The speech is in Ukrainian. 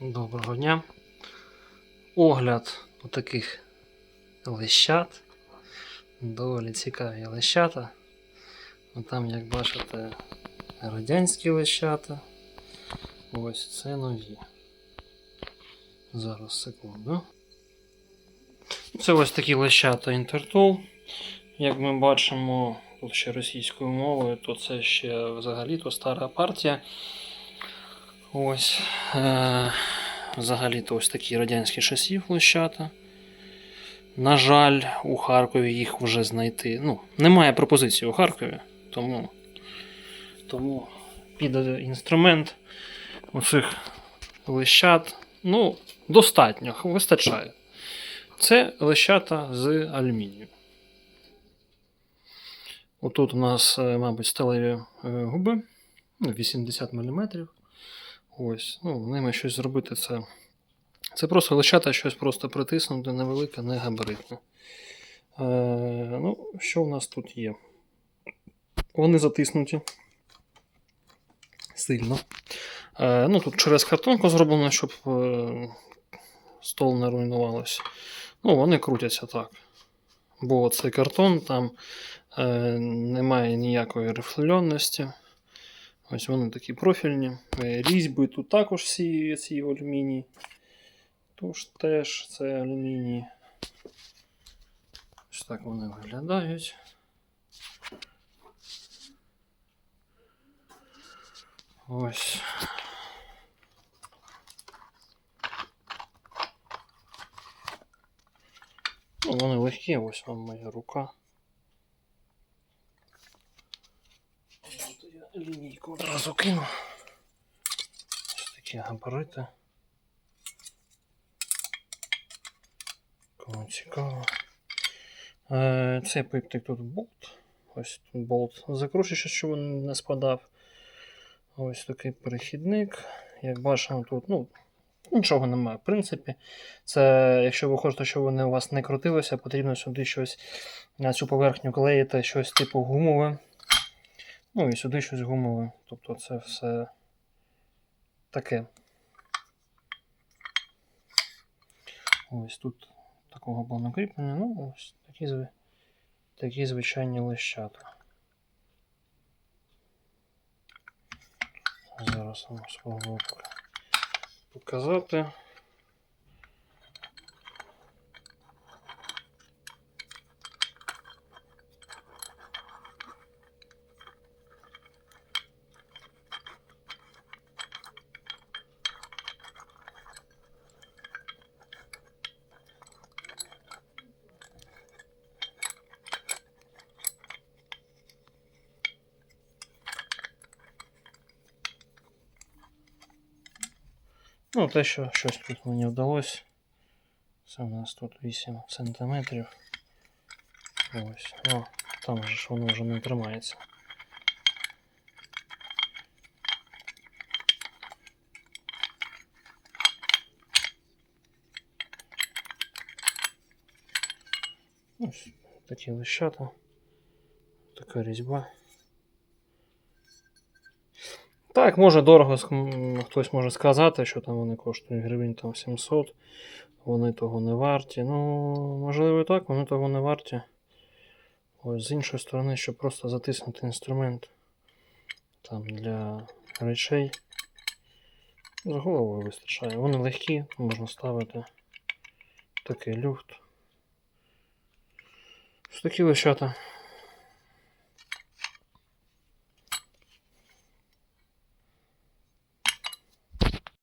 Доброго дня. Огляд таких лещат. Доволі цікаві лещата. Ну, Там, як бачите, радянські лещата. Ось це нові. Зараз секунду. Це ось такі лещата Intertool. Як ми бачимо, тут ще російською мовою, то це ще взагалі-то стара партія. Ось. Е- взагалі-то ось такі радянські шасі лищата. На жаль, у Харкові їх вже знайти. Ну, немає пропозиції у Харкові, тому, тому піде інструмент оцих лищат. Ну, достатньо, вистачає. Це лищата з алюмінію. Отут у нас, е, мабуть, сталеві е, губи ну, 80 мм. Ось, ну, ними щось зробити це. Це просто лишати щось просто притиснути, невелике, не габаритне. Е, ну, що в нас тут є? Вони затиснуті сильно. Е, ну, тут через картонку зроблено, щоб е, стол не руйнувалося. Ну, вони крутяться так. Бо цей картон, там е, немає ніякої рифленості. Ось вони такі профільні. Е, Різьби тут також всі ці алюміній. Тож теж це алюміній. Ось так вони виглядають. Ось. Вони легкі, ось вам моя рука. Лінійку одразу кину. Ось такі габарити. Кому цікаво. Е, Цей пиптик тут болт. Ось тут болт закручується, щоб він не спадав. Ось такий перехідник. Як бачимо, тут ну, нічого немає. В принципі, це, якщо ви хочете, щоб вони у вас не крутилися, потрібно сюди щось на цю поверхню клеїти, щось типу гумове. Ну і сюди щось гумове. Тобто це все таке. Ось тут такого плану кріплення. Ну, ось такі, такі звичайні лещата. Зараз вам спробую показати. Ну, те, що щось тут мені вдалося. Це у нас тут 8 сантиметрів. Ось. О, там же ж воно вже не тримається. Ось такі лищата. Така різьба. Так, може дорого хтось може сказати, що там вони коштують гривень там 700, вони того не варті. Ну, можливо і так, вони того не варті. Ось з іншої сторони, щоб просто затиснути інструмент там для речей. З головою вистачає. Вони легкі, можна ставити такий люфт. Ось такі лищата.